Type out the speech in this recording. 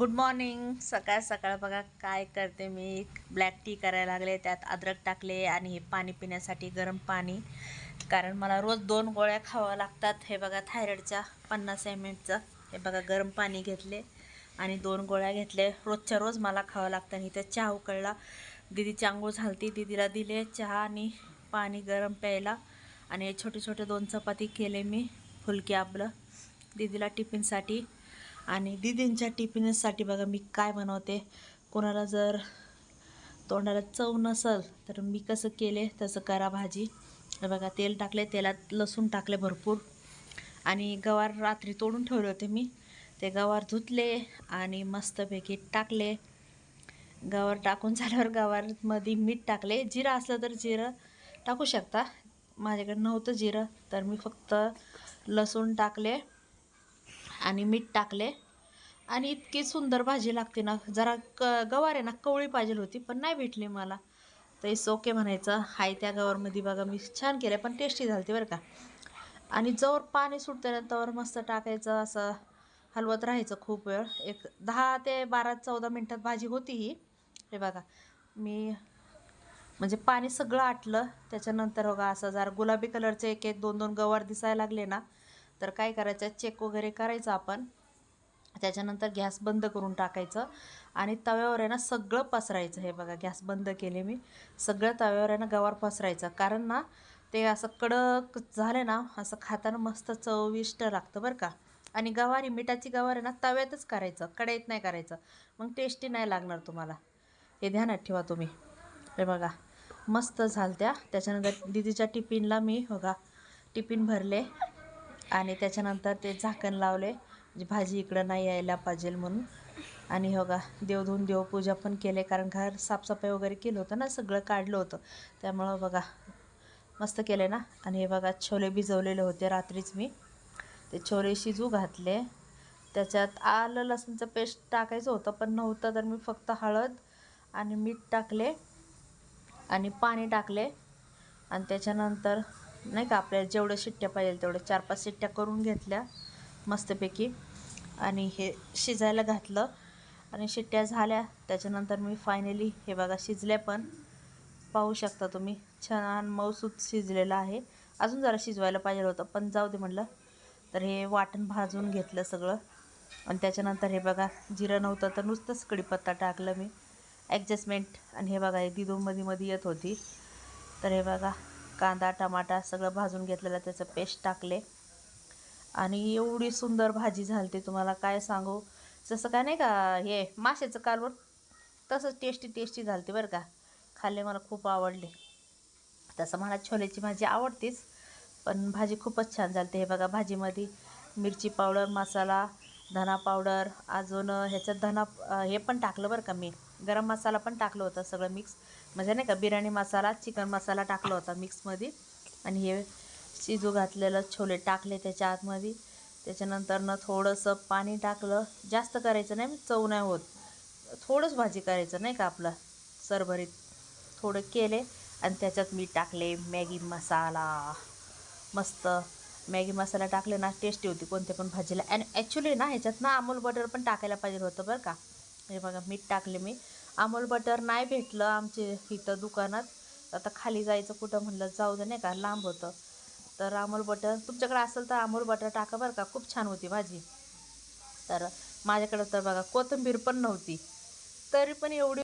Good morning सकाळ सकाळ बघा काय करते मी? ब्लॅक टी करायला लागले त्यात अद्रक टाकले आणि हे पाणी पिण्यासाठी गरम पाणी. कारण मला रोज दोन गोळ्या खाव्या लागतात हे बघा थायरॉईडच्या पन्नास एम एमचं हे बघा गरम पाणी घेतले आणि दोन गोळ्या घेतले. रोजच्या रोज मला खावं लागतं आणि इथं चहा उकळला. दिदीची आंघोळ झालती दिदीला दिले चहा आणि पाणी गरम प्यायला. आणि हे छोटे छोटे दोन चपाती केले मी फुलके आपलं. दीदीला टिफिनसाठी आणि दीदींच्या टिफिनसाठी बघा मी काय बनवते. कोणाला जर तोंडाला चव नसल तर मी कसं केले? तसं करा भाजी. बघा तेल टाकले तेलात लसूण टाकले भरपूर. आणि गवार रात्री तोडून ठेवले होते मी. ते गवार धुतले आणि मस्तपैकी टाकले. गवार टाकून झाल्यावर गवारमध्ये मीठ टाकले. जिरं असलं तर जिरं टाकू शकता. माझ्याकडे नव्हतं जिरं तर मी फक्त लसूण टाकले. आणि मीठ टाकले. आणि इतकी सुंदर भाजी लागते ना जरा क गवार आहे ना कवळी पाहिजे होती पण नाही भेटली मला. तर इस ओके म्हणायचं हाय त्या गवारमध्ये बघा मी छान केलं पण टेस्टी झाली बरं का. आणि जवळ पाणी सुटतं ना तवर मस्त टाकायचं असं हलवत राहायचं खूप वेळ. एक दहा ते बारा चौदा मिनटात भाजी होती ही. हे बघा मी म्हणजे पाणी सगळं आटलं त्याच्यानंतर बघा असं जरा गुलाबी कलरचे एक एक दोन दोन गवार दिसायला लागले ना तर काय करायचं? चेक वगैरे करायचं आपण. त्याच्यानंतर गॅस बंद करून टाकायचं. आणि तव्यावर आहे ना सगळं पसरायचं. हे बघा गॅस बंद केले मी. सगळं तव्यावर आहे ना गवार पसरायचं. कारण ना ते असं कडक झाले ना असं खाताना मस्त चविष्ट लागतं बरं का. आणि गवारी मिठाची गवार आहे ना तव्यातच करायचं. कढईत नाही करायचं. मग टेस्टी नाही लागणार तुम्हाला. हे ध्यानात ठेवा तुम्ही. हे बघा मस्त झाल त्या त्याच्यानंतर दिदीच्या टिफिनला मी बघा टिफिन भरले. आणि त्याच्यानंतर ते झाकण लावले. म्हणजे भाजी इकडं नाही यायला पाहिजे म्हणून. आणि हो का देव धुवून देवपूजा पण केले कारण घर साफसफाई वगैरे केलं होतं ना सगळं काढलं होतं. त्यामुळं बघा मस्त केले ना. आणि हे बघा छोले भिजवलेले होते रात्रीच मी. ते छोले शिजू घातले. त्याच्यात आलं लसूणचं पेस्ट टाकायचं होतं पण नव्हतं तर मी फक्त हळद आणि मीठ टाकले आणि पाणी टाकले. आणि त्याच्यानंतर नाही का आपल्याला जेवढं शिट्ट्या पाहिजे तेवढं चार पाच शिट्ट्या करून घेतल्या मस्तपैकी. आणि हे शिजायला घातलं. आणि शिट्ट्या झाल्या. त्याच्यानंतर मी फायनली हे बघा शिजले पण. पाहू शकता तुम्ही छान मऊसूत शिजलेलं आहे. अजून जरा शिजवायला पाहिजे होतं पण जाऊ दे म्हटलं. तर हे वाटण भाजून घेतलं सगळं. आणि त्याच्यानंतर हे बघा जिरं नव्हतं तर नुसतंच कढीपत्ता टाकलं मी. ॲडजस्टमेंट आणि हे बघा हे दिदू मध्ये मध्ये येत होती. तर हे बघा कांदा टमाटा सगळं भाजून घेतलेलं त्याचं पेस्ट टाकले. आणि एवढी सुंदर भाजी झाली तुम्हाला काय सांगू? जसं काय नाही का हे माशाचं कालवण तसंच टेस्टी टेस्टी झालते बरं का. खाल्ले मला खूप आवडले. तसं मला छोल्याची भाजी आवडतेच पण भाजी खूपच छान झाली हे बघा भाजीमध्ये मिरची पावडर मसाला धना पावडर अजून ह्याच्यात धना हे पण टाकलं बरं का मी. गरम मसाला पण टाकलं होतं सगळं मिक्स म्हणजे नाही का बिर्याणी मसाला चिकन मसाला टाकला होता मिक्समध्ये आणि हे शिजू घातलेलं छोले टाकले त्याच्या आतमध्ये. त्याच्यानंतरनं थोडंसं पाणी टाकलं. जास्त करायचं नाही चव नाही होत. थोडंच भाजी करायचं नाही का आपलं सरभरीत. थोडं केले आणि त्याच्यात मी टाकले मॅगी मसाला. मस्त. मॅगी मसाला टाकले ना टेस्टी होती कोणत्या पण भाजीला. आणि ॲक्च्युली ना ह्याच्यात ना अमूल बटर पण टाकायला पाहिजे होतं बरं का. हे बघा मीठ टाकले मी. अमूल बटर नाही भेटलं आमचे इथं दुकानात. आता खाली जायचं कुठं म्हणलं जाऊ दे नाही का लांब होतं. तर अमूल बटर तुमच्याकडे असेल तर अमूल बटर टाका बरं का खूप छान होती भाजी. तर माझ्याकडं तर बघा कोथिंबीर पण नव्हती. तरी पण एवढी